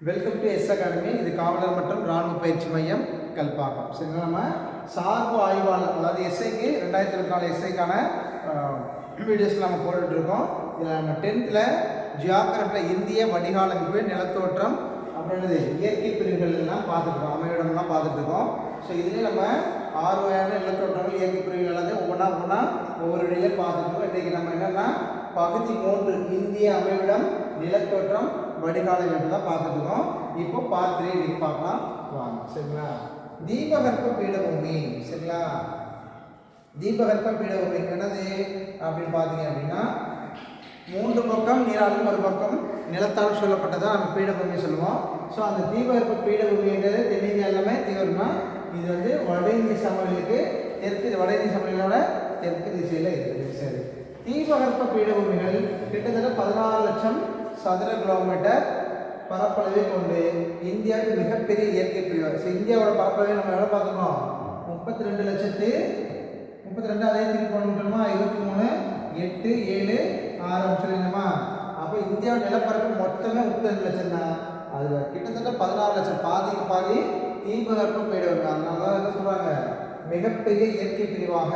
Welcome to S academy இது காவலர் மற்றும் இராணுவ பயிற்சி மையம் கல்பாக்கம். சரிங்களா நம்ம? சார்பு ஆய்வாளர் அதாவது எஸ்ஐக்கு ரெண்டாயிரத்தி இருபத்தி நாலு எஸ்ஐக்கான வீடியோஸ் நம்ம போட்டுட்டு இருக்கோம். இதில் நம்ம டென்த்தில் ஜியாகிரபியில் இந்திய வடிகாலமைப்பு நிலத்தோற்றம் அப்படின்றது இயற்கை பிரிவுகள் எல்லாம் பார்த்துருக்கோம் அமைவிடம்லாம் பார்த்துட்ருக்கோம் ஸோ இதுலேயே நம்ம ஆறு வகையான நிலத்தோற்றங்கள் இயற்கை பிரிவுகள் எல்லாத்தையும் ஒவ்வொன்றா ஒவ்வொன்றா ஒவ்வொரு இடையிலே பார்த்துருக்கோம் இன்றைக்கி நம்ம என்னென்னா பகுதி மூன்று இந்திய அமைவிடம் நிலத்தோற்றம் வடிகால அமைப்பு தான் பார்த்துருக்கோம் இப்போ பார்ட் த்ரீ பார்க்கலாம் வாங்க. சரிங்களா? தீபகற்ப பீடபூமி. சரிங்களா? தீபகற்ப பீடபூமி என்னது அப்படின்னு பார்த்தீங்க அப்படின்னா மூன்று பக்கம் நீராலும் ஒரு பக்கம் நிலத்தால் சொல்லப்பட்டதாக நம்ம பீடபூமி சொல்லுவோம். ஸோ அந்த தீபகற்ப பீடபூமின்றது தென்னிந்தியா எல்லாமே. தீவிரமா இது வந்து வட இந்திய சமவெளிக்கு தெற்கு வட இந்திய சமவெளியோட தெற்கு திசையில் இருக்குது. சரி. தீபகற்ப பீடபூமிகள் கிட்டத்தட்ட பதினாறு லட்சம் சதுர கிலோமீட்டர் பரப்பளவை கொண்டு இந்தியாவின் மிகப்பெரிய இயற்கை பிரிவு ஸோ இந்தியாவோட பரப்பளவை நம்ம எவ்வளோ பார்த்துக்கணும் முப்பத்தி ரெண்டு லட்சத்து முப்பத்தி ரெண்டு அதே திருப்பி பண்ணணுமா இருபத்தி மூணு எட்டு ஏழு ஆறு சொல்லிங்கம்மா அப்போ இந்தியாவோட நிலப்பரப்பு மொத்தமே முப்பத்தி ரெண்டு லட்சம் தான் அது கிட்டத்தட்ட பதினாறு லட்சம். பாதிக்கு பாதி தீபகற்பம் பீடபூமி அதனால தான் என்ன சொல்கிறாங்க மிகப்பெரிய இயற்கை பிரிவாக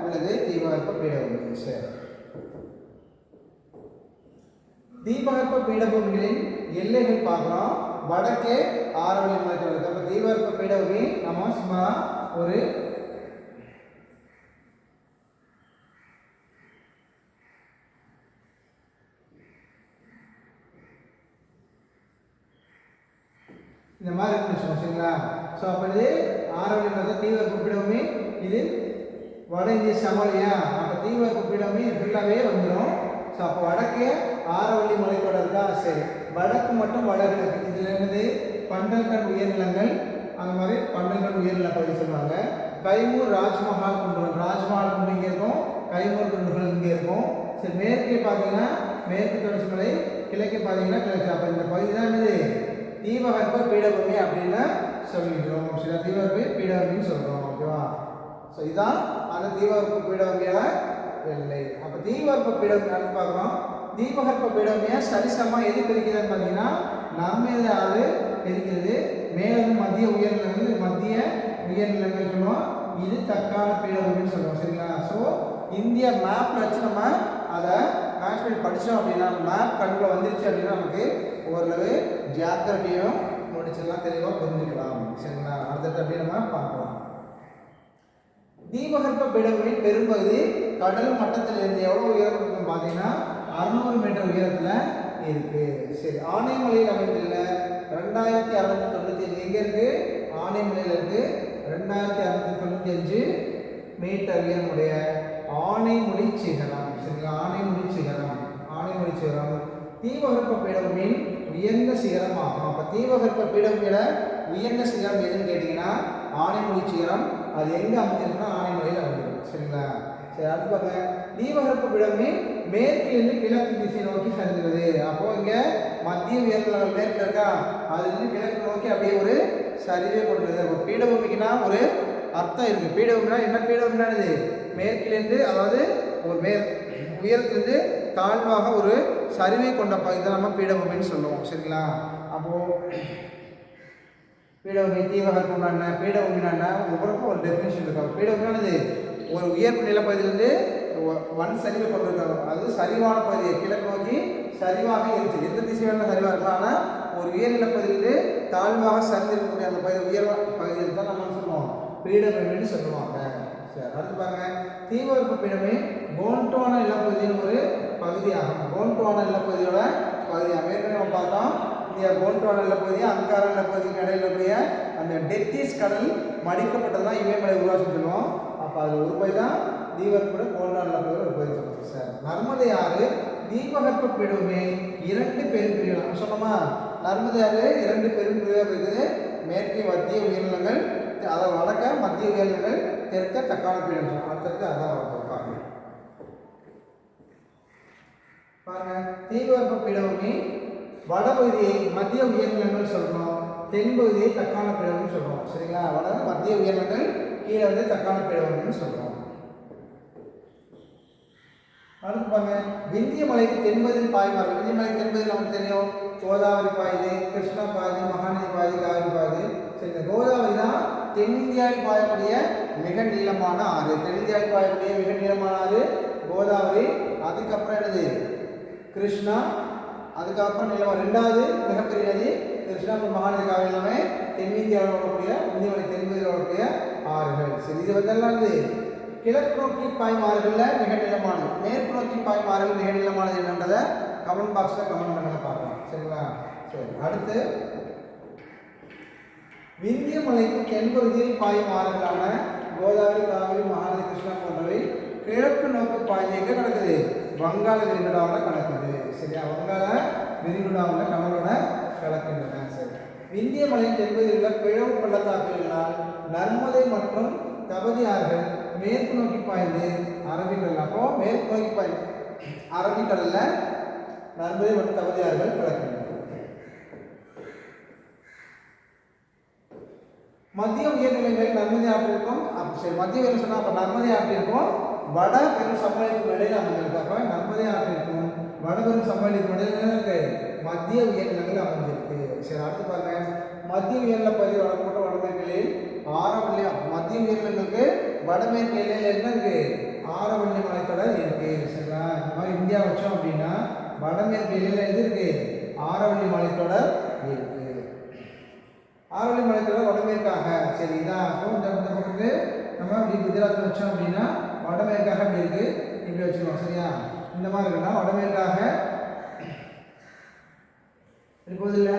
உள்ளது தீபகற்ப பீடபூமி சரி. தீபகற்ப பீடபூமிகளின் எல்லைகள் பார்க்குறோம். வடக்கே ஆரவழி மலைத்தொடர் இருக்கு அப்போ தீபகற்ப பீடபூமி நம்ம சும்மா ஒரு இந்த மாதிரி இருந்துச்சு சரிங்களா? ஸோ அப்போ இது ஆரவழி மலை தீவிர பீடபூமி இது வட இந்திய சமவெளியா? அப்போ தீவிர பீடபூமி ஃபுல்லாகவே வந்துடும் ஸோ அப்போ வடக்கே ஆரவள்ளி மலைத்தொடர் தான் சரி. வடக்கு மட்டும் வடகிழக்கு இதிலிருந்து பண்டல்கண் உயர்நிலங்கள். அந்த மாதிரி பண்டல்கண் உயர்நில பகுதி சொல்லுவாங்க. கைமூர் ராஜ்மஹால் குன்றுகள் ராஜ்மஹால் குன்று இங்கே இருக்கும். கைமூர் குன்றுகள் இங்கே இருக்கும். சரி மேற்கே பார்த்தீங்கன்னா மேற்கு தொடர்ச்சி மலை கிழக்கே பார்த்தீங்கன்னா கிழக்கு. அப்போ இந்த பகுதி தான் என்னது? தீபகற்ப பீடபூமி அப்படின்னு சொல்லிக்கிறோம் சில தீபகற்ப பீடபூமின்னு சொல்கிறோம் ஓகேவா? ஸோ இதுதான் அந்த தீபகற்ப பீடபூமியோட எல்லை. அப்போ தீபகற்ப பீடபூமி அடுத்து பார்க்குறோம் தீபகற்ப பீடபூமியை சரிசமமாக எது பிரிக்கிறதுன்னு பார்த்தீங்கன்னா நம்மேது ஆறு பிரிக்கிறது மேலும் மத்திய உயர்நிலை மத்திய உயர்நிலைகள் சொல்லுவோம். இது தக்கான பீடபூமின்னு சொல்லுவோம். சரிங்களா? ஸோ இந்திய மேப்பில் வச்சு நம்ம அதை காஷ்மீர் படித்தோம் அப்படின்னா மேப் கண்ணில் வந்துருச்சு அப்படின்னா நமக்கு ஓரளவு ஜாக்கிரதையும் முடிச்செல்லாம் தெளிவாக புரிஞ்சுக்கலாம். சரிங்களா? அடுத்தது அப்படியே நம்ம பார்க்கலாம். தீபகற்ப பீடங்களின் பெரும்பகுதி கடல் மட்டத்திலிருந்து எவ்வளோ உயரம் இருக்குன்னு பார்த்தீங்கன்னா அறுநூறு மீட்டர் உயரத்தில் இருக்கு. சரி ஆனைமலையில் அமைந்துள்ள ரெண்டாயிரத்தி அறுநூத்தி தொண்ணூற்றி அஞ்சு எங்கே இருக்கு? ஆனைமலையில் இருக்கு. ரெண்டாயிரத்தி அறுநூத்தி தொண்ணூற்றி அஞ்சு மீட்டர் உயரமுடைய ஆனைமொழி சிகரம். சரிங்களா? ஆனைமுடி சிகரம். ஆனைமொழி சிகரம். தீபகற்ப பீடமின் உயர்ந்த சிகரம் ஆகும் அப்போ தீபகற்ப பீடம் விட உயர்ந்த சிகரம் எதுன்னு கேட்டிங்கன்னா ஆனைமொழி சிகரம். அது எங்கே அமைஞ்சிருக்குன்னா ஆனைமலையில் அமைஞ்சிருக்கு சரிங்களா? சரி அடுத்து பாருங்க. தீபகற்ப பீடமின் மேற்கிலிருந்து கிழக்கு திசை நோக்கி செல்கிறது. அப்போ இங்கே மத்திய உயர்நிலங்கள் மேற்கு இருக்கா? அதுலேருந்து கிழக்கு நோக்கி அப்படியே ஒரு சரிவே கொண்டுருது அப்போ பீடபூமிக்குனா ஒரு அர்த்தம் இருக்குது பீடபூமினா என்ன பீடபூமினானது மேற்கிலிருந்து அதாவது ஒரு மேற் உயரத்திலிருந்து தாழ்வாக ஒரு சரிவை கொண்ட பகுதி தான் நம்ம பீடபூமின்னு சொல்லுவோம். சரிங்களா? அப்போது பீடபூமி தீவகற்பம் என்ன? பீடபூமினா என்ன? ஒவ்வொருக்கும் ஒரு டெஃபினேஷன் இருக்கும் பீடபூமினானது ஒரு உயர்ப்பு நிலப்பகுதியிலிருந்து வன் சரிவை கொண்டிருக்காங்க அது சரிவான பகுதி கிழக்கு நோக்கி சரிவாக இருந்துச்சு. எந்த திசை வேணாலும் சரிவாக இருக்கலாம். ஆனால் ஒரு உயர்நிலை நிலப்பகுதியிலிருந்து தாழ்வாக சரிந்திருக்கக்கூடிய அந்த பகுதி உயர் பகுதியில் தான் நம்ம சொல்லுவோம்? பீடம் பீடபூமின்னு சொல்லுவாங்க. சரி அடுத்து பாருங்க. தீவிரப்பு பீடமே கோண்டோன நிலப்பகுதியின் ஒரு பகுதியாகும். கோண்டோன நிலப்பகுதியோட பகுதியாக ஏற்கனவே நம்ம பார்த்தோம். இந்தியா கோண்டோன நிலப்பகுதி அங்கார நிலப்பகுதிக்கு இடையில இருக்கிற அந்த டெத்திஸ் கடல் மடிக்கப்பட்டதான் இமயமலை உருவாக்கி சொல்லுவோம். அப்போ அதில் ஒரு பகுதி தான் தீபகற்ப கோண்டோன நிலப்பகுதியில் சார் நர்மதை ஆறு தீபகற்ப பீடமே இரண்டு பெரும்பிரிவு நம்ம சொன்னோமா? நர்மதை ஆறு இரண்டு பெரும்பிரிவாக இருக்குது. மேற்கே மத்திய உயிரினங்கள் அதை வடக்க மத்திய உயிரினங்கள் தெற்க தக்காள பீடம் அடுத்தடுத்து அதான் வளர்ப்பாங்க பாருங்க. தீபகற்ப பீடபூமி வடபகுதியை மத்திய உயர்நிலங்கள் சொல்கிறோம் தென்பகுதியை தக்காண பீடபூமின்னு சொல்கிறோம் சரிங்களா? வட மத்திய உயர்நிலங்கள் கீழே வந்து தக்கான பீடபூமின்னு சொல்கிறோம் அடுத்து பாருங்க விந்திய மலைக்கு தென்பதில் பாய்மாறு விந்திய மலைக்கு தென்பதில் நமக்கு தெரியும் கோதாவரி பாயுது கிருஷ்ணா பாயுது மகாநதி பாயுது காவிரி பாயுது சரி இந்த கோதாவரி தான் தென்னிந்தியாவில் பாயக்கூடிய மிக நீளமான ஆறு. தென்னிந்தியாவில் பாயக்கூடிய மிக நீளமான ஆறு கோதாவரி அதுக்கப்புறம் என்னது? கிருஷ்ணா அதுக்கப்புறம் நிலவரம் ரெண்டாவது மிகப்பெரிய நதி கிருஷ்ணா மகாநதி காவிரி எல்லாமே தென்னிந்தியாவில் வரக்கூடிய இந்தியாவில் தென்பதில் வரக்கூடிய ஆறுகள். சரி இது வந்து என்னது? கிழக்கு நோக்கி பாயும் மிக நீளமானது மேற்கு நோக்கி பாயும் மிக நீளமானது என்னன்றதை கமெண்ட் பாக்ஸில் கமெண்ட் பண்ணுங்க பார்க்கலாம். சரிங்களா? சரி அடுத்து விந்திய மலைக்கு தென்பகுதியில் பாயும் ஆறுகளான கோதாவரி காவிரி மகாநதி கிருஷ்ணா போன்றவை கிழக்கு நோக்கி பாய்ந்து எங்கே கிடக்குது? வங்காள விரிகுடாவில் நடக்குது சரியா? வங்காள விரிகுடாவில் கடலோட கலக்கின்றன சரி. விந்திய மலையின் தென்பகுதியில் உள்ள பிழவு பள்ளத்தாக்குகளால் நர்மதை மற்றும் தபதி ஆறுகள் மேற்கு நோக்கி பாய்ந்து அரபிக்கடல் அப்போ மேற்கு நோக்கி பாய்ந்து அரபிக்கடல்ல நர்மதை மற்றும் தகுதியார்கள் ஆறுகள் மத்திய உயர்நிலைகள் நர்மதி ஆற்றிற்கும் அப்ப சரி மத்திய உயர் சொன்னால் அப்போ நர்மதை ஆற்றிற்கும் வட பெரும் சமவெளிக்கும் இடையில் அமைஞ்சிருக்கு அப்ப நர்மதை ஆற்றிற்கும் வட பெரும் சமவெளிக்கும் இடையில இருக்கு? மத்திய உயர்நிலைகள் அமைஞ்சிருக்கு சரி அடுத்து பாருங்க. மத்திய உயர்நிலை பதிவு வடப்பட்ட வடமேற்கில் ஆரவள்ளி மத்திய உயர்நிலங்களுக்கு வடமேற்கு எல்லையில் என்ன இருக்கு? ஆரவள்ளி மலைத்தொடர் இருக்கு. சரிங்களா இந்த மாதிரி இந்தியா வச்சோம் அப்படின்னா வடமேற்கு எல்லையில் எது இருக்கு? ஆரவள்ளி மலைத்தொடர் இருக்கு. ஆரவள்ளி மலைத்தொடர் வடமேற்காக. சரி இதான் அப்போ இந்த இந்த பக்கத்துக்கு நம்ம இப்படி குஜராத் வச்சோம் அப்படின்னா வடமேற்காக இப்படி இருக்கு. இப்படி வச்சுருவோம். சரியா? இந்த மாதிரி இருக்குன்னா வடமேற்காக இப்போது இல்லை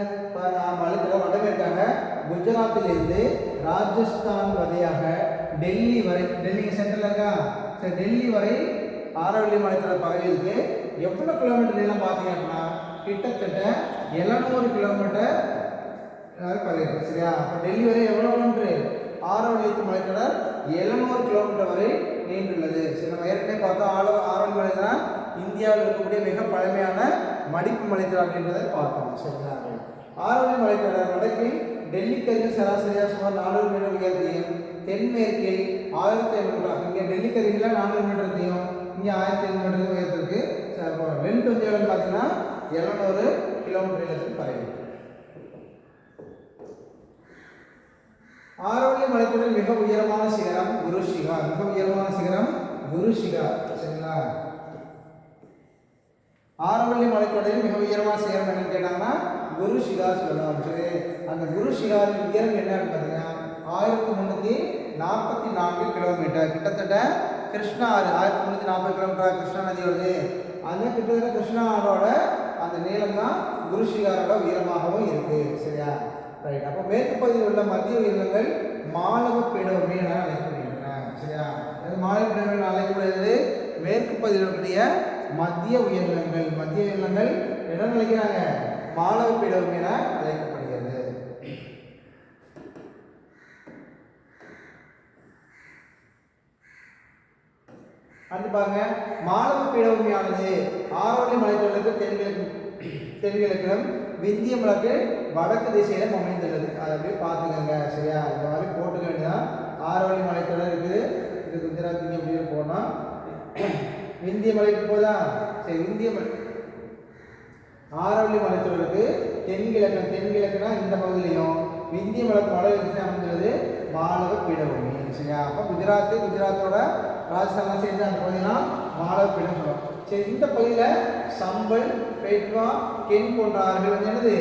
மலைத்தொடர் வடமேற்காக குஜராத்திலிருந்து ராஜஸ்தான் வழியாக டெல்லி வரை டெல்லி சென்ட்ரல் இருக்கா? சரி டெல்லி வரை ஆரவல்லி மலைத்தொடர் பரவி இருக்கு. எவ்வளோ கிலோமீட்டர் நீளம் பார்த்தீங்க அப்படின்னா கிட்டத்தட்ட எழுநூறு கிலோமீட்டர் பரவிருக்கு சரியா? அப்போ டெல்லி வரை எவ்வளோ கிலோமீட்டர் ஆரவள்ளி மலைத்தொடர் எழுநூறு கிலோமீட்டர் வரை நீண்டுள்ளது. சரி நம்ம ஏற்கனவே பார்த்தோம் ஆரோ ஆரவள்ளி மலை தான் இந்தியாவில் இருக்கக்கூடிய மிக பழமையான மடிப்பு மலைத்தொடர் என்பதை பார்த்தோம். சரிங்களா? ஆரோக்கிய மலைத்தொடர் வடக்கில் டெல்லிக்கரியில் சராசரியாக சுமார் நானூறு மீட்டர் உயர்த்தியும் தென்மேற்கில் ஆயிரத்தி ஐநூறு இங்கே டெல்லிக்கரியில் நானூறு மீட்டர் மீட்டர்த்தையும் இங்கே ஆயிரத்தி ஐநூறு மீட்டர் உயர்த்திருக்கு லென்த் வந்து பார்த்தீங்கன்னா எழுநூறு கிலோமீட்டர் இடத்துக்கு பரவி. ஆரோக்கிய மலைத்தொடர் மிக உயரமான சிகரம் குரு சிகா மிக உயரமான சிகரம் குரு சிகா சரிங்களா? ஆரவள்ளி மலைத்தொடரில் மிக உயரமாக சிகரம் என்னன்னு கேட்டாங்கன்னா குரு சிகா சொல்லலாம் சரி அந்த குரு சிகாரின் உயரம் என்னன்னு பார்த்தீங்கன்னா ஆயிரத்தி முந்நூற்றி நாற்பத்தி நான்கு கிலோமீட்டர். கிட்டத்தட்ட கிருஷ்ணா ஆறு ஆயிரத்தி முந்நூற்றி நாற்பது கிலோமீட்டர் கிருஷ்ணா நதி வருது. அந்த கிட்டத்தட்ட கிருஷ்ணா ஆறோட அந்த நீளம் தான் குரு சிகாரோட உயரமாகவும் இருக்குது சரியா? ரைட் அப்போ மேற்கு பகுதியில் உள்ள மத்திய உயிரினங்கள் மாணவ பீடபூமி என அழைக்கப்படுகின்றன. சரியா? இது மாணவ பீடபூமி அழைக்கப்படுகிறது மேற்கு பகுதியில் இருக்கக்கூடிய மத்திய உயர்நிலங்கள் மத்திய உயர்நிலங்கள் என்ன நினைக்கிறாங்க மாணவ பீடம் என அழைக்கப்படுகிறது. அடுத்து பாருங்க. மாணவ பீடபூமியானது ஆரோக்கிய மலைத்தொடருக்கு தென்கிழக்கு தென்கிழக்கிலும் விந்திய மலக்கு வடக்கு திசையிலும் அமைந்துள்ளது. அதை அப்படியே பார்த்துக்கோங்க. சரியா? இந்த மாதிரி போட்டுக்க வேண்டியதான் ஆரோலி மலைத்தொடர் இருக்குது. இது குஜராத் இங்கே போனால் விந்திய மலைக்கு போதா? சரி விந்திய மலை. ஆரோலி மலைத்தொடருக்கு தென்கிழக்கு தென்கிழக்குனா இந்த பகுதியிலையும் விந்திய மலை மலை திசை அமைந்துள்ளது மாலவ பீடபூமி சரியா? அப்போ குஜராத்து குஜராத்தோட ராஜஸ்தான் சேர்ந்து அந்த பகுதியெல்லாம் மாலவ பீடம் சொல்லுவோம் சரி இந்த பகுதியில் சம்பல் பெட்வா கென் போன்ற ஆறுகள் வந்து என்னது?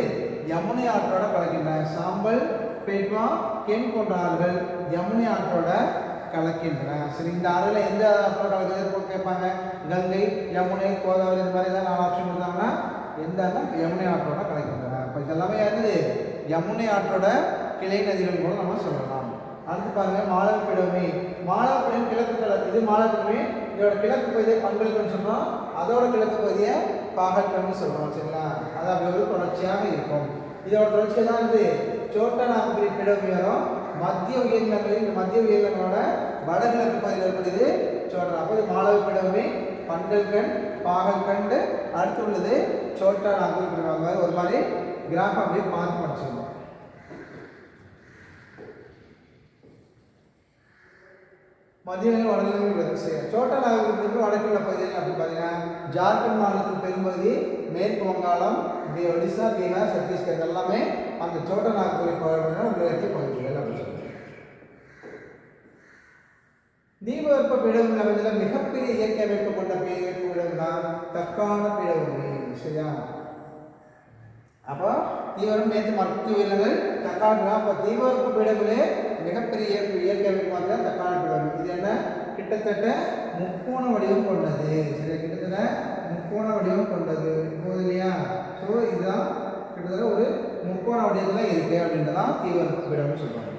யமுனை ஆற்றோட கலக்கின்றன. சாம்பல் பெட்வா கென் போன்ற ஆறுகள் யமுனை ஆற்றோட கலக்கின்றன. சரி இந்த ஆறுல எந்த ஆற்றுல கலக்குது கேட்பாங்க? கங்கை யமுனை கோதாவரி இந்த மாதிரி ஏதாவது நாலு ஆப்ஷன் கொடுத்தாங்கன்னா எந்த யமுனை ஆற்றோட கலக்கின்றன? இப்போ இதெல்லாமே என்னது? யமுனை ஆற்றோட கிளை நதிகள் கூட நம்ம சொல்லலாம். அடுத்து பாருங்க மாலப்பிடமே மாலப்பிடம் கிழக்கு தள இது மாலப்பிடமே இதோட கிழக்கு பகுதியை பங்களிப்புன்னு சொல்கிறோம் அதோட கிழக்கு பகுதியை பாகல்கள்னு சொல்கிறோம் சரிங்களா? அது அப்படி ஒரு தொடர்ச்சியாக இருக்கும். இதோட தொடர்ச்சியாக தான் வந்து சோட்டா நாகபுரி பிடமே வரும் மத்திய உயிரினங்களில் மத்திய உயிரினங்களோட வடகிழக்கு பகுதியில் இருக்கக்கூடியது சோட்டா அப்போ இது மாலவ பிடமே பாகல் பாகல்கண்டு அடுத்து உள்ளது சோட்டா நாகபுரி பிடமே ஒரு மாதிரி கிராஃப் அப்படியே பார்த்து படிச்சிருக்கோம் மத்திய வடகிழக்கு வரிசை சோட்டா நாகரிகத்திற்கு வடக்குள்ள பகுதியில் அப்படி பார்த்தீங்கன்னா ஜார்க்கண்ட் மாநிலத்தின் பெரும்பகுதி மேற்கு வங்காளம் ஒடிசா பீகார் சத்தீஸ்கர் எல்லாமே அந்த சோட்ட நாக்குரை பகுதியில் உள்ளடக்கிய பகுதிகள் அப்படின்னு சொல்லுவாங்க தீபகற்ப பீடபூமி மிகப்பெரிய இயற்கை அமைப்பு கொண்ட பீ- பீடம் தான் தக்கான பிளவு சரியா? அப்போ தீவிரம் நேற்று மருத்துவ வீரர்கள் தக்கான அப்போ தீவிரப்பு பீடங்களே மிகப்பெரிய இயற்கை இயற்கை அமைப்பு மாதிரி தக்காண தக்கான இது என்ன? கிட்டத்தட்ட முக்கோண வடிவம் கொண்டது. சரி கிட்டத்தட்ட முக்கோண வடிவம் கொண்டது. போதும் இல்லையா? ஸோ இதுதான் கிட்டத்தட்ட ஒரு முக்கோண வடிவத்தில் இருக்கு அப்படின்றதான் தீவிர பீடம்னு சொல்லுவாங்க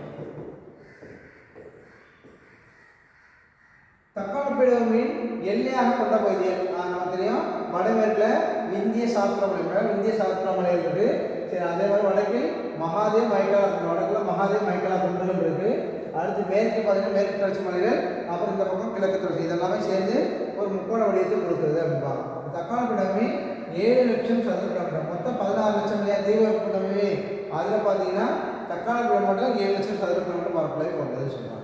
தக்கான பீடபூமியின் எல்லையாக கொண்ட பகுதிகள் ஆஹ் நமக்கு தெரியும். வடமேற்கில் இந்திய சாஸ்திரமலை இந்திய சாஸ்திரமலை இருக்குது சரி அதே மாதிரி வடக்கில் மகாதேவ் மைக்கேலா வடக்கில் மகாதேவ் மைக்கலா குன்றுகள் இருக்குது அடுத்து மேற்கு பார்த்தீங்கன்னா மேற்கு தொடர்ச்சி மலைகள் அப்புறம் இந்த பக்கம் கிழக்கு தொடர்ச்சி. இதெல்லாமே சேர்ந்து ஒரு முக்கோண வடிவத்தை கொடுக்குறது அப்படிம்பாங்க தக்கான பீடபூமி ஏழு லட்சம் சதுர கிலோமீட்டர் மொத்தம் பதினாறு லட்சம் இல்லையா? தீவிர கூட்டமே. அதில் பார்த்தீங்கன்னா தக்காள கிலோமீட்டர் ஏழு லட்சம் சதுர கிலோமீட்டர் பரப்பளவை கொண்டதுன்னு சொல்லுவாங்க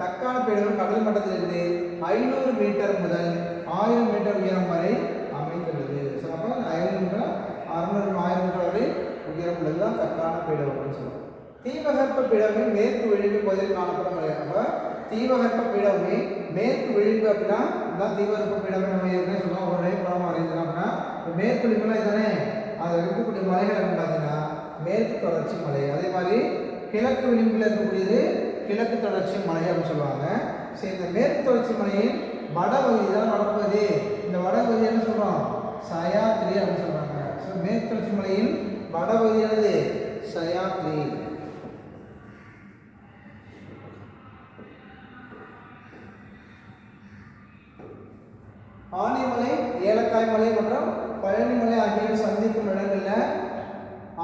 தக்காள தக்கான கடல் மட்டத்திலிருந்து ஐநூறு மீட்டர் முதல் ஆயிரம் மீட்டர் உயரம் வரை அமைந்துள்ளது. ஸோ ஐநூறு மீட்டர்? அறுநூறு ஆயிரம் மீட்டர் வரை உயரம் உள்ளது தான் தக்காள பீடம் அப்படின்னு சொல்லுவோம் தீபகற்ப பீடமே மேற்கு விளிம்பு பகுதியில் காணப்படும் மலை அப்போ தீபகற்ப பீடமே மேற்கு விளிம்பு அப்படின்னா இதுதான் தீவிரப்பட்ட இடமே நம்ம ஏற்கனவே சொன்னோம். ஒரு டைம் படம் வரைஞ்சோம் அப்படின்னா இப்போ மேற்கு மலை தானே அதில் இருக்கக்கூடிய மலைகள் அப்படின்னு பார்த்தீங்கன்னா மேற்கு தொடர்ச்சி மலை. அதே மாதிரி கிழக்கு விளிம்பில் இருக்கக்கூடியது கிழக்கு தொடர்ச்சி மலை அப்படின்னு சொல்லுவாங்க. சரி இந்த மேற்கு தொடர்ச்சி மலையின் வடபகுதி தான் வடப்பகுதி இந்த வடபகுதி என்ன சொல்கிறோம் சயாத்ரி அப்படின்னு சொல்கிறாங்க ஸோ மேற்கு தொடர்ச்சி மலையின் வடபகுதியானது சயாத்ரி.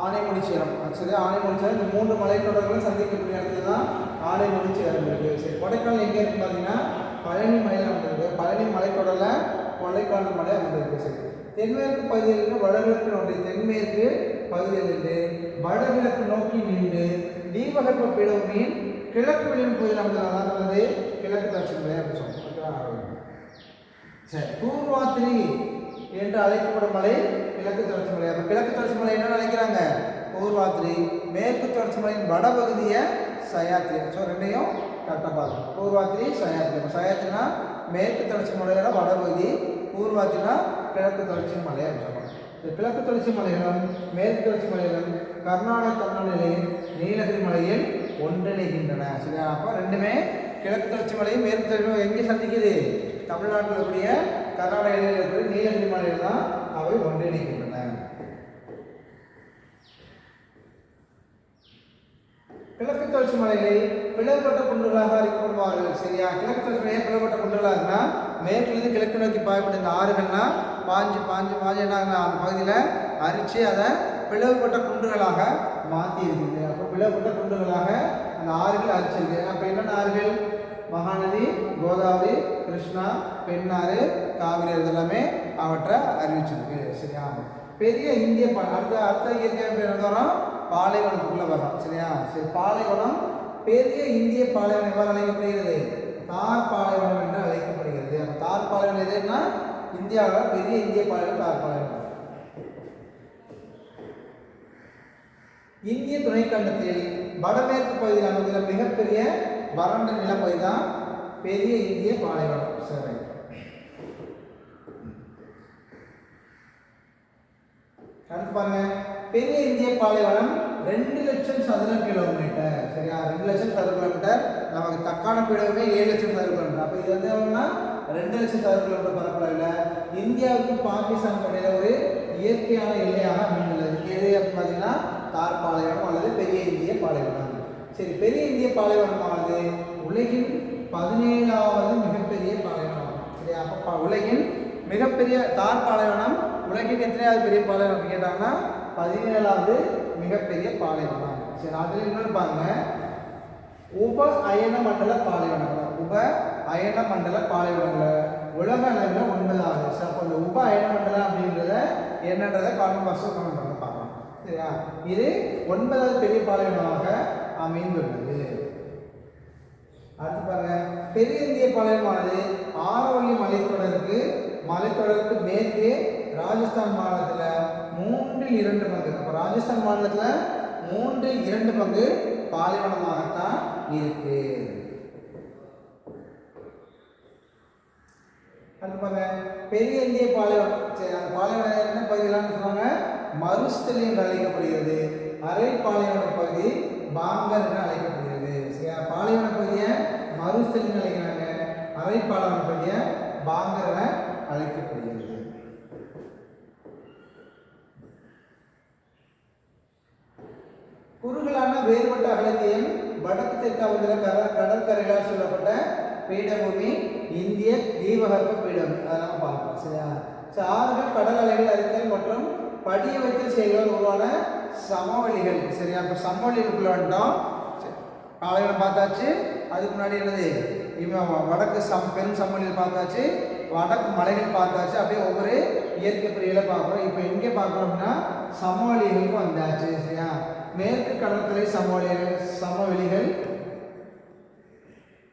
ஆனைமொழிச்சேரம் சரி ஆனைமொழிச்சேரம் இந்த மூன்று மலைத்தொடர்களும் சந்திக்கக்கூடிய இடத்துல தான் ஆனைமொழிச்சேரம் இருக்குது சரி கொடைக்கானல் எங்கே இருக்கு பார்த்தீங்கன்னா பழனி மலையில் அமைந்திருக்கு. பழனி மலைத்தொடரில் கொடைக்கானல் மலை அமைந்திருக்கு. சரி தென்மேற்கு பகுதியில் வடகிழக்கு நோக்கி தென்மேற்கு பகுதியிலிருந்து வடகிழக்கு நோக்கி நின்று தீபகற்ப பீடபூமியின் கிழக்கு விளிம்பு பகுதியில் அமைந்ததால் கிழக்கு தட்சிண மலை அப்படின்னு சொல்லுவோம் சரி பூர்வாத்திரி என்று அழைக்கப்படும் மலை கிழக்கு தொடர்ச்சி மலை. அப்போ கிழக்கு தொடர்ச்சி மலை என்ன நினைக்கிறாங்க பூர்வாத்ரி மேற்கு தொடர்ச்சி மலையின் வடபகுதியை சயாத்திரி ஸோ ரெண்டையும் கரெக்டாக பார்க்கணும். பூர்வாத்திரி சயாத்திரி சயாத்திரினா மேற்கு தொடர்ச்சி மலையோட வடபகுதி பூர்வாத்திரினா கிழக்கு தொடர்ச்சி மலை அப்படின்னு இந்த கிழக்கு தொடர்ச்சி மலைகளும் மேற்கு தொடர்ச்சி மலைகளும் கர்நாடக தமிழ்நிலையில் நீலகிரி மலையில் ஒன்றிணைகின்றன. சரியா? அப்போ ரெண்டுமே கிழக்கு தொடர்ச்சி மலையும் மேற்கு தொடர்ச்சி மலையும் எங்கே சந்திக்குது? தமிழ்நாட்டில் இருக்கக்கூடிய கர்நாடகாவில் இருக்கிற நீலகிரி மலையில் தான் அவை ஒன்றிணைகின்றன. கிழக்கு தொடர்ச்சி மலையை பிளவுபட்ட குன்றுகளாக அறிக்கப்படுவார்கள் சரியா? கிழக்கு தொடர்ச்சி மலையை பிளவுபட்ட குன்றுகளாக இருந்தால் மேற்கிலிருந்து கிழக்கு நோக்கி பாய்ப்பட்ட இந்த ஆறுகள்னா பாஞ்சு பாஞ்சு பாஞ்சு என்ன அந்த பகுதியில் அரிச்சு அதை பிளவுபட்ட குன்றுகளாக மாற்றி இருக்குது அப்போ பிளவுபட்ட குன்றுகளாக அந்த ஆறுகள் அரிச்சிருக்கு. அப்போ என்னென்ன ஆறுகள்? மகாநதி கோதாவரி கிருஷ்ணா பெண்ணாறு காவிரி இதெல்லாமே அவற்றை அறிவிச்சிருக்கு. சரியா? பெரிய இந்திய அடுத்த அடுத்த இயற்கை பேர் என்ன வரும்? பாலைவனத்துக்குள்ள வரோம் சரியா? சரி பாலைவனம் பெரிய இந்திய பாலைவனம் எவ்வாறு அழைக்கப்படுகிறது? தார் பாலைவனம் என்று அழைக்கப்படுகிறது. அந்த தார் பாலைவனம் எதுன்னா இந்தியாவில் பெரிய இந்திய பாலைவனம் தார் பாலைவனம். இந்திய துணைக்கண்டத்தில் வடமேற்கு பகுதியில் அமைந்துள்ள மிகப்பெரிய வறண்ட நிலப்பை தான் பெரிய இந்திய பாலைவனம். சரி. அடுத்து பாருங்க. பெரிய இந்திய பாலைவனம் ரெண்டு லட்சம் சதுர கிலோமீட்டர் சரியா? ரெண்டு லட்சம் சதுர கிலோமீட்டர் நமக்கு தக்கான பீடமே ஏழு லட்சம் சதுர கிலோமீட்டர் அப்போ இது வந்து எவ்வளோன்னா ரெண்டு லட்சம் சதுர கிலோமீட்டர் பரப்பளவில் இந்தியாவுக்கும் பாகிஸ்தான் இடையில ஒரு இயற்கையான எல்லையாக அமைந்துள்ளது. எது பார்த்தீங்கன்னா தார் பாலைவனம் அல்லது பெரிய இந்திய பாலைவனம். சரி பெரிய இந்திய பாலைவனமானது உலகின் பதினேழாவது மிகப்பெரிய பாலைவனம். சரியா? அப்போ உலகின் மிகப்பெரிய தார் பாலைவனம் உலகின் எத்தனையாவது பெரிய பாலைவனம் அப்படின்னு கேட்டாங்கன்னா பதினேழாவது மிகப்பெரிய பாலைவனம். சரி அதில் இன்னொரு பாருங்க. உப அயன மண்டல பாலைவனங்கள். உப அயன மண்டல பாலைவனங்கள். உலக அளவில் ஒன்பதாவது. ஸோ அப்போ இந்த உப அயன மண்டலம் அப்படின்றத என்னன்றதை காரணம் பாக்ஸில் கமெண்ட் பண்ண பார்க்கலாம் சரியா? இது ஒன்பதாவது பெரிய பாலைவனமாக அமைந்துள்ளது. அடுத்து பாருங்க. பெரிய இந்திய பாளையமானது ஆரவள்ளி மலைத்தொடருக்கு மலைத்தொடருக்கு மேற்கே ராஜஸ்தான் மாநிலத்தில் மூன்றில் இரண்டு பங்கு. அப்போ ராஜஸ்தான் மாநிலத்தில் மூன்றில் இரண்டு பங்கு பாலைவனமாகத்தான் இருக்கு. அடுத்து பாருங்க. பெரிய இந்திய பாலைவனம் சரி அந்த பாலைவனம் என்ன பகுதிகளான்னு சொல்லுவாங்க? மருஸ்தலி என்று அழைக்கப்படுகிறது. அரை பாலைவன பகுதி பாங்கர் என்று அழைக்கப்படுகிறது? சரியா? பாலைவன பகுதியை மருஸ்தலின்னு அழைக்கிறாங்க. அரை பாலைவன பகுதியை பாங்கர் என அழைக்கப்படுகிறது. குறுகலான வேறுபட்ட அகலத்தையும் வடக்கு தெற்காவதில் கட கடற்கரைகளால் சொல்லப்பட்ட பீடபூமி இந்திய தீபகற்ப பீடபூமி அதை நம்ம பார்ப்போம் சரியா? ஆறுகள் கடல் அலைகள் அறித்தல் மற்றும் படிய வைத்தல் செயல்கள் உருவான சமவெளிகள். சரியா? இப்போ சமவெளிகளுக்குள்ள வந்துட்டோம். பாலைவனம் பார்த்தாச்சு. அதுக்கு முன்னாடி என்னது? இவன் வடக்கு சம் பெரும் சமவெளியில் பார்த்தாச்சு. வடக்கு மலைகள் பார்த்தாச்சு. அப்படியே ஒவ்வொரு இயற்கை பிரிவுகளை பார்க்குறோம். இப்போ எங்கே பார்க்குறோம் அப்படின்னா சமவெளிகளுக்கு வந்தாச்சு. சரியா? மேற்கு கடற்கரை சமவெளிகள் சமவெளிகள்.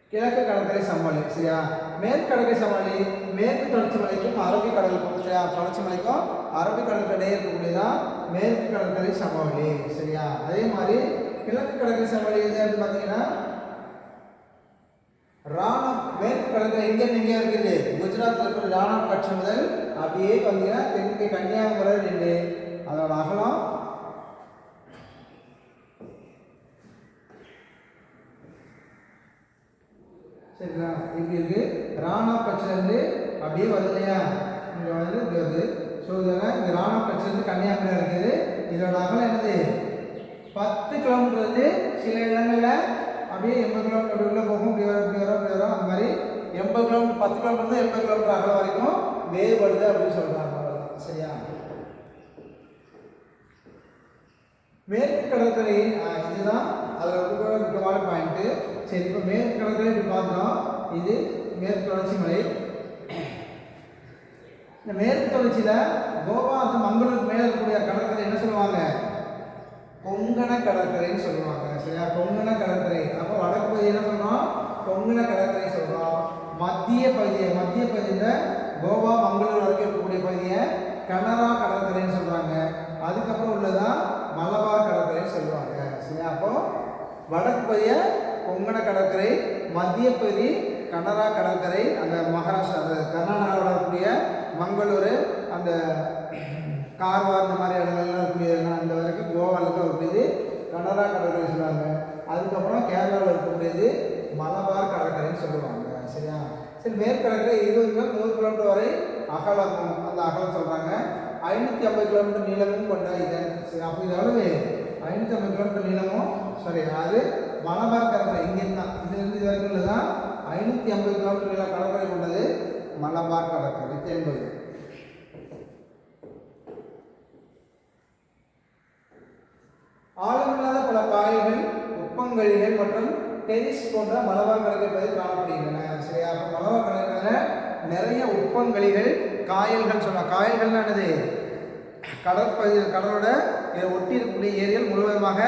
கிழக்கு கடற்கரை சமவெளி. சரியா? மேற்கு கடற்கரை சமவெளி மேற்கு தொடர்ச்சி மலைக்கும் அரபிக் கடலுக்கும் சரியா? தொடர்ச்சி மலைக்கும் அரபிக் கடலுக்கு இடையே இருக்கக்கூடியதான் மேற்கு கடற்கரை சமவெளி சரியா? அதே மாதிரி கிழக்கு கடற்கரை சமவெளி எது அப்படின்னு பார்த்தீங்கன்னா மேற்கு கடற்கரை எங்கே எங்கே இருக்குது. குஜராத்தில் இருக்கிற ராணப் கட்சி முதல் அப்படியே பார்த்தீங்கன்னா தெற்கு கன்னியாகுமரி ரெண்டு. அதோட அகலம் சரிங்களா? இங்கே இருக்கு ராணா பட்சிலேருந்து அப்படியே வருது இல்லையா? இங்கே வந்து இங்கே வருது. ஸோ இதெல்லாம் இந்த ராணா கன்னியாகுமரி இருக்குது. இதோட அகலம் என்னது? பத்து கிலோமீட்டர் வந்து சில இடங்களில் அப்படியே எண்பது கிலோமீட்டர் அப்படி போகும். இப்படி வரும் இப்படி வரும் இப்படி வரும். அந்த மாதிரி எண்பது கிலோமீட்டர் பத்து கிலோமீட்டர் எண்பது கிலோமீட்டர் அகலம் வரைக்கும் வேறுபடுது அப்படின்னு சொல்கிறாங்க சரியா? மேற்கு கடற்கரை இதுதான். அதில் ரொம்ப முக்கியமான பாயிண்ட்டு சரி இப்போ மேற்கு கடற்கரை இப்படி பார்த்தோம் இது மேற்கு தொடர்ச்சி மலை. இந்த மேற்கு தொடர்ச்சியில் கோவா அந்த மங்களூருக்கு மேலே இருக்கக்கூடிய கடற்கரை என்ன சொல்லுவாங்க? கொங்கண கடற்கரைன்னு சொல்லுவாங்க சரியா? கொங்கண கடற்கரை. அப்போ வடக்கு பகுதி என்ன சொன்னோம் கொங்கண கடற்கரை சொல்கிறோம் மத்திய பகுதியை மத்திய பகுதியில் கோவா மங்களூர் வரைக்கும் இருக்கக்கூடிய பகுதியை கனரா கடற்கரைன்னு சொல்கிறாங்க அதுக்கப்புறம் உள்ளதான் மலபார் கடற்கரைன்னு சொல்லுவாங்க சரியா? அப்போ வடக்கு பகுதியை கொங்கண கடற்கரை மத்திய பகுதி கனரா கடற்கரை அந்த மகாராஷ்டிரா அந்த கர்நாடகாவில் இருக்கக்கூடிய மங்களூர் அந்த கார்வார் இந்த மாதிரி இடங்கள்லாம் இருக்கக்கூடிய அந்த வரைக்கும் கோவாவில் இருக்கக்கூடியது கனரா கடற்கரை சொல்லுவாங்க. அதுக்கப்புறம் கேரளாவில் இருக்கக்கூடியது மலபார் கடற்கரைன்னு சொல்லுவாங்க. சரியா? சரி மேற்கடற்கரை இருபது கிலோ நூறு கிலோமீட்டர் வரை அகலம் அந்த அகலம் சொல்கிறாங்க ஐநூற்றி ஐம்பது கிலோமீட்டர் நீளமும் கொண்ட இதன் சரி அப்போ இது ஐநூற்றி ஐம்பது கிலோமீட்டர் நீளமும் சாரி அது மலபார் கடற்கரை இங்கேருந்து தான் இதுலேருந்து இது வரைக்கும் தான் ஐநூற்றி ஐம்பது கிலோமீட்டர் நீள கடற்கரை கொண்டது மலபார் கடற்கரை தென்பது ஆழமில்லாத பல காய்கள் உப்பங்கழிகள் மற்றும் டெரிஸ் போன்ற மலபார் கடற்கரை காணப்படுகின்றன. சரியா? அப்போ மலபார் கடற்கரையில் நிறைய உப்பங்கழிகள் காயல்கள் சொன்ன காயல்கள்னா என்னது? கடற்பகுதியில் கடலோட ஒட்டி இருக்கக்கூடிய ஏரிகள் முழுவதுமாக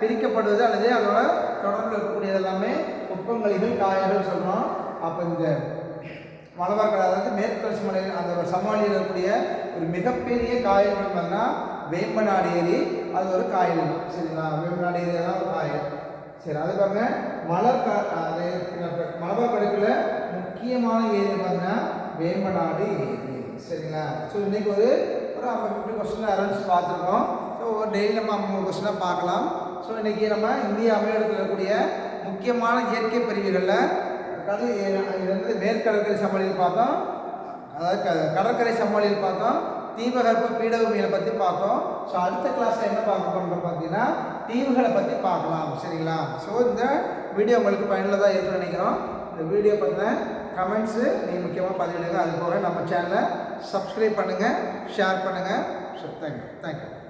பிரிக்கப்படுவது அல்லது அதோட தொடர்பு இருக்கக்கூடியது எல்லாமே உப்பங்கழிகள் காயர்கள் சொல்கிறோம் அப்போ இந்த மலபார் அதாவது மேற்கு தொடர்ச்சி மலை அந்த சமாளியில் இருக்கக்கூடிய ஒரு மிகப்பெரிய காயல் பார்த்தீங்கன்னா வேம்பநாடு ஏரி. அது ஒரு காயல் சரிங்களா? வேம்பநாடு ஏரி தான் ஒரு காயல். சரி அது பாருங்க. மலர் அது மலபார் கடற்குள்ள முக்கியமான ஏரி பார்த்தீங்கன்னா வேம்பநாடு ஏரி. சரிங்களா? ஸோ இன்னைக்கு ஒரு ஒரு ஐம்பது ஃபிஃப்டி கொஸ்டின் அரௌண்ட்ஸ் பார்த்துருக்கோம். ஸோ டெய்லி நம்ம ஐம்பது கொஸ்டினாக பார்க்கலாம். ஸோ இன்னைக்கு நம்ம இந்திய அமையத்தில் இருக்கக்கூடிய முக்கியமான இயற்கை பிரிவுகளில் கடல் இது வந்து மேற்கடற்கரை சமவெளியில் பார்த்தோம். அதாவது க- கடற்கரை சமவெளியில் பார்த்தோம். தீபகற்ப பீடபூமியை பற்றி பார்த்தோம். ஸோ அடுத்த கிளாஸில் என்ன பார்க்க போகிறோம் பார்த்தீங்கன்னா தீவுகளை பற்றி பார்க்கலாம். சரிங்களா? ஸோ இந்த வீடியோ உங்களுக்கு பயனுள்ளதாக இருக்குன்னு நினைக்கிறோம். இந்த வீடியோ பற்றின கமெண்ட்ஸு நீங்கள் முக்கியமாக பதிவிடுங்க. அது போக நம்ம சேனலை சப்ஸ்கிரைப் பண்ணுங்கள் ஷேர் பண்ணுங்கள் ஸோ தேங்க்யூ தேங்க்யூ